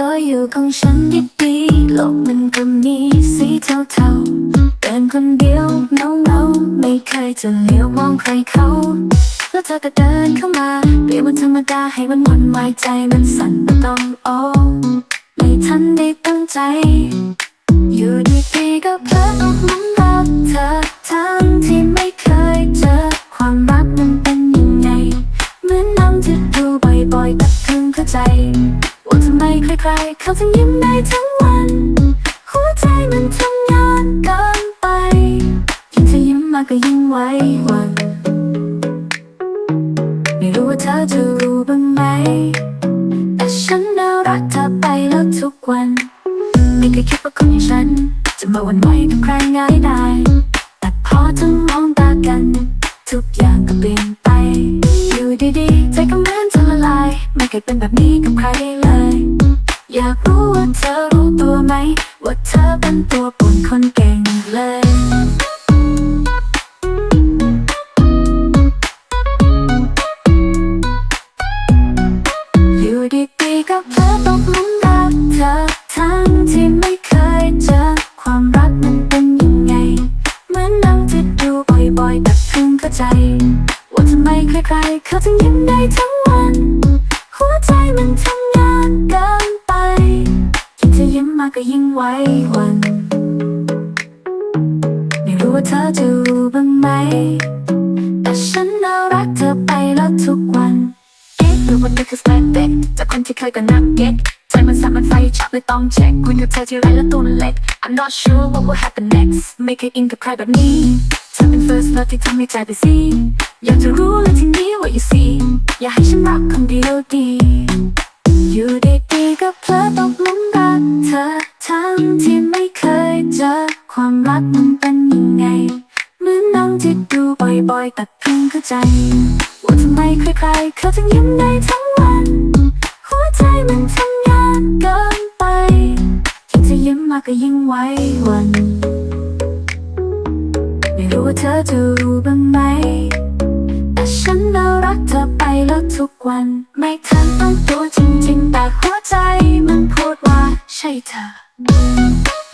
ก็อยู่ของฉันดีๆโลกมันก็มีสีเทาๆเดินคนเดียวเงาๆไม่เคยจะเลี้ยวมองใครเขาแล้วเธอก็เดินเข้ามาเปลี่ยนวันธรรมดาให้มันวุ่นวายใจมันสั่นไม่ต้องโอ้ไม่ทันได้ตั้งใจ อยู่ดีๆก็เพลอตกหลุม ทำไมใครๆเขาถึงยิ้มได้ทั้งวัน หัวใจมันทำงานเกินไป ยิ่งเธอยิ้มมากก็ยิ่งไว้วัน ไม่รู้ว่าเธอจะรู้บ้างไหม แต่ฉันน่ารักเธอไปแล้วทุกวัน ไม่เคยคิดว่าคนอย่างฉัน จะมาหวันไหวกับใครง่ายได้ แต่พอเธอมองตากัน ทุกอย่างก็เปลี่ยนไป อยู่ดีๆใจก็เหมือน ไม่เคยเป็นแบบนี้กับใครเลย อยากรู้ว่าเธอรู้ตัวไหม ว่าเธอเป็นตัวป่วนคนเก่งเลยอยู่ดีๆก็เพลอตกหลุมรักเธอทั้งที่ไม่เคยเจอความรักมันเป็นยังไง เหมือนนั่งที่ดูบ่อยๆแต่เพิ่งเข้าใจ ว่าทำไมใครๆเขาถึงยิ้ม ก็ยิ่งไว้วัน ไม่รู้ว่าเธอจะรู้บ้างไหม แต่ฉันน่ารักเธอไปแล้วทุกวัน เอ๊ะหรือว่านี่คือสแตนเด็กจากคนที่เคยกันนักเก็ตใจมันสั่นมันไฟช็อตเลยต้องเช็คคุยกับเธอที่ไรแล้วตัวมันเล็ก I'm not sure what will happen next ไม่เคยอินกับใครแบบนี้เธอเป็น first love ที่ทำให้ใจไปซีอยากจะรู้เลยทีนี้ what you see อยา งที่ไม่เคยเจอ ความรักมันเป็นยังไงเหมือนหนังที่ดูบ่อยๆ แต่เพิ่งเข้าใจ ว่าทำไมใครๆเขาถึงยิ้มได้ทั้งวัน หัวใจมันทำงานเกินไปยิ่งเธอยิ้มมากก็ยิ่งไว้วัน ไม่รู้ว่าเธอจะรู้บ้างไหมแต่ฉันน่ารักเธอไปแล้วทุกวัน ไม่ทันตั้งตัวจริงๆแต่หัวใจมันพูดว่าใช่เธอ Thank you.